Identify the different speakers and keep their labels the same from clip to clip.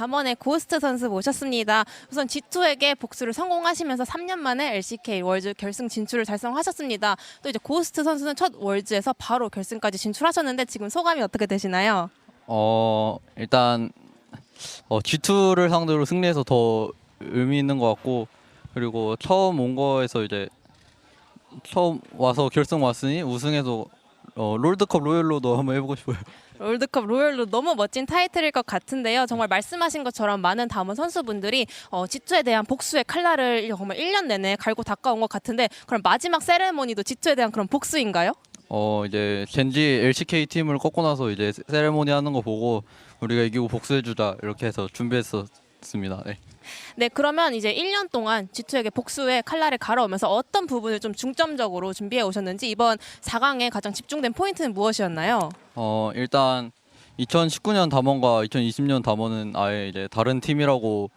Speaker 1: 담원의 고스트 선수 모셨습니다. 우선 G2에게 복수를 성공하시면서 3년 만에 LCK 월즈 결승 진출을 달성하셨습니다. 또 이제 고스트 선수는 첫 월즈에서 바로 결승까지 진출하셨는데 지금 소감이 어떻게 되시나요?
Speaker 2: 어 일단 어, G2를 상대로 승리해서 더 의미 있는 것 같고 그리고 처음 온 거에서 이제 처음 와서 결승 왔으니 우승해서 어, 롤드컵 로열로도 한번 해보고 싶어요.
Speaker 1: 롤드컵 로열로 너무 멋진 타이틀일 것 같은데요. 정말 말씀하신 것처럼 많은 담원 선수분들이 어, G2에 대한 복수의 칼날을 정말 1년 내내 갈고 닦아온 것 같은데 그럼 마지막 세레모니도 G2에 대한 그런 복수인가요?
Speaker 2: 어 이제 젠지 LCK 팀을 꺾고 나서 이제 세- 세레모니 하는 거 보고 우리가 이기고 복수해주자 이렇게 해서 준비했었 습니다. 네.
Speaker 1: 네, 그러면 이제 1년 동안 G2에게 복수의 칼날을 갈아오면서 어떤 부분을 좀 중점적으로 준비해 오셨는지 이번 4강에 가장 집중된 포인트는 무엇이었나요?
Speaker 2: 어 일단 2019년 담원과 2020년 담원은 아예 이제 다른 팀이라고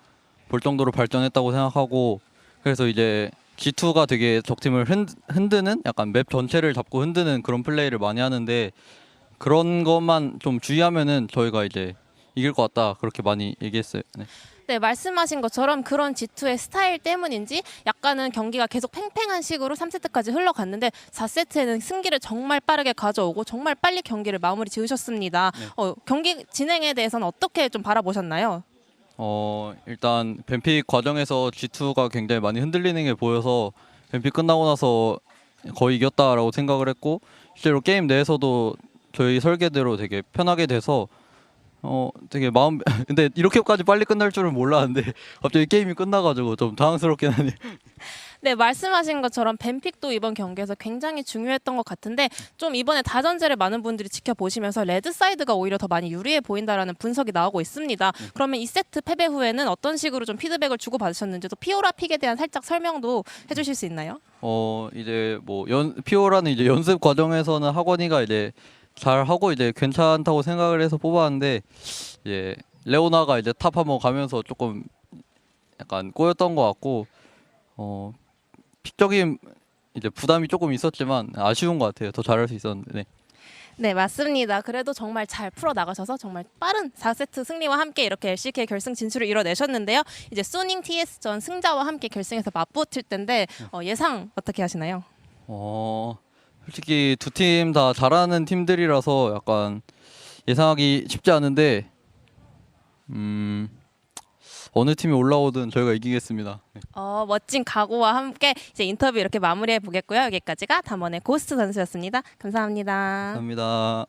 Speaker 2: 볼 정도로 발전했다고 생각하고 그래서 이제 G2가 되게 적팀을 흔, 흔드는 약간 맵 전체를 잡고 흔드는 그런 플레이를 많이 하는데 그런 것만 좀 주의하면은 저희가 이제 이길 것 같다 그렇게 많이 얘기했어요. 네.
Speaker 1: 네, 말씀하신 것처럼 그런 G2의 스타일 때문인지 약간은 경기가 계속 팽팽한 식으로 3세트까지 흘러갔는데 4세트에는 승기를 정말 빠르게 가져오고 정말 빨리 경기를 마무리 지으셨습니다.
Speaker 2: 네.
Speaker 1: 어, 경기 진행에 대해서는 어떻게 좀 바라보셨나요?
Speaker 2: 어 일단 뱀픽 과정에서 G2가 굉장히 많이 흔들리는 게 보여서 뱀픽 끝나고 나서 거의 이겼다라고 생각을 했고 실제로 게임 내에서도 저희 설계대로 되게 편하게 돼서 어 되게 마음 근데 이렇게까지 빨리 끝날 줄은 몰랐는데 갑자기 게임이 끝나가지고 좀 당황스럽긴 하네요.
Speaker 1: 네, 말씀하신 것처럼 벤픽도 이번 경기에서 굉장히 중요했던 것 같은데 좀 이번에 다전제를 많은 분들이 지켜보시면서 레드 사이드가 오히려 더 많이 유리해 보인다라는 분석이 나오고 있습니다. 그러면 2세트 패배 후에는 어떤 식으로 좀 피드백을 주고 받으셨는지 또 피오라 픽에 대한 살짝 설명도 해주실 수 있나요?
Speaker 2: 어 이제 뭐 연 피오라는 이제 연습 과정에서는 학원이가 이제 잘 하고 이제 괜찮다고 생각을 해서 뽑았는데 이제 레오나가 이제 탑 한번 가면서 조금 약간 꼬였던 것 같고 어 픽적인 이제 부담이 조금 있었지만 아쉬운 것 같아요. 더 잘할 수 있었는데. 네.
Speaker 1: 네, 맞습니다. 그래도 정말 잘 풀어 나가셔서 정말 빠른 4세트 승리와 함께 이렇게 LCK 결승 진출을 이뤄내셨는데요. 이제 소닝 TS전 승자와 함께 결승에서 맞붙을 텐데 어, 예상 어떻게 하시나요?
Speaker 2: 어 솔직히 두 팀 다 잘하는 팀들이라서 약간 예상하기 쉽지 않은데 음 어느 팀이 올라오든 저희가 이기겠습니다. 네.
Speaker 1: 어, 멋진 각오와 함께 이제 인터뷰 이렇게 마무리해 보겠고요. 여기까지가 담원의 고스트 선수였습니다. 감사합니다.
Speaker 2: 감사합니다.